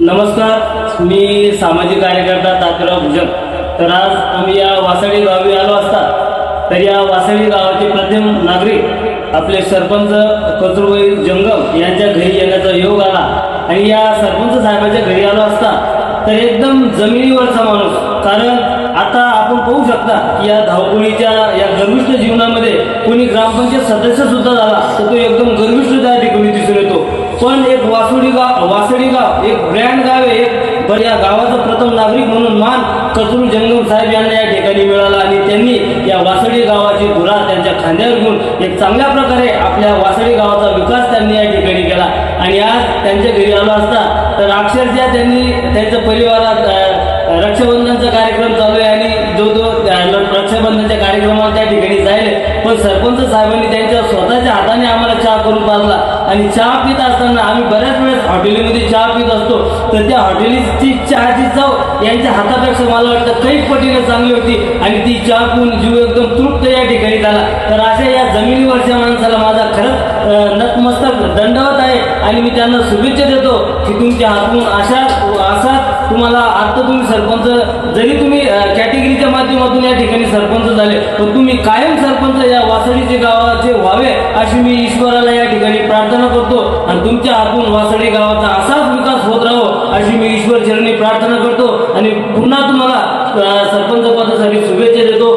नमस्कार मी सामाजिक कार्यकर्ता तात्याराव भुजन तर आज आम्ही या वासाडी गावी आलो असता तर या वासाडी गावाचे प्रथम नागरिक आपले सरपंच कचरुबाई जंगम यांच्या घरी येण्याचा योग आला. आणि या सरपंच साहेबाच्या घरी आलो असता तर एकदम जमिनीवरचा माणूस. कारण आता आपण पाहू शकता की या धावपळीच्या या गर्विष्ठ जीवनामध्ये कोणी ग्रामपंचायत सदस्य सुद्धा झाला तर तो एकदम गर्विष्ठ पण एक वासुडी गाव वासडी गाव एक ब्रँड गाव आहे. एक पण या गावाचा प्रथम नागरिक म्हणून मान कचरू जंगम साहेब यांना या ठिकाणी मिळाला आणि त्यांनी या वासडी गावाची धुरा त्यांच्या खांद्यावर घेऊन एक चांगल्या प्रकारे आपल्या वासडी गावाचा विकास त्यांनी या ठिकाणी केला. आणि आज त्यांच्या घरी आलो असता तर अक्षरशः त्यांनी त्यांच्या परिवारात रक्षाबंधनचा कार्यक्रम चालू आहे आणि जो जो रक्षाबंधनच्या कार्यक्रमाला त्या ठिकाणी जाईल पण सरपंच साहेबांनी त्यांच्या स्वतःच्या हाताने आम्हाला चहा करून पाजला. आणि चहा पित असताना आम्ही बऱ्याच वेळेस हॉटेलीमध्ये चहा पित असतो. तर त्या हॉटेलीची चहाची चव यांच्या हातापेक्षा मला वाटतं काही पटीने चांगली होती आणि ती चहा पिऊन जीव एकदम तृप्त या ठिकाणी झाला. तर अशा या जमिनीवरच्या माणसाला माझा खरंच नतमस्तक दंडवत आहे आणि मी त्यांना शुभेच्छा देतो की तुमच्या हातून अशा असा तुम्हाला आत्ता तुम्ही सरपंच जरी तुम्ही कॅटेगरीच्या माध्यमातून या ठिकाणी सरपंच झाले पण तुम्ही कायम सरपंच या वासडीचे गावाचे व्हावे अशी मी ईश्वराला या ठिकाणी प्रार्थना करतो आणि तुमच्या हातून वासडी गावाचा असाच विकास होत राहो अशी मी ईश्वर चरणी प्रार्थना करतो आणि पुन्हा तुम्हाला सरपंच पदासाठी शुभेच्छा देतो.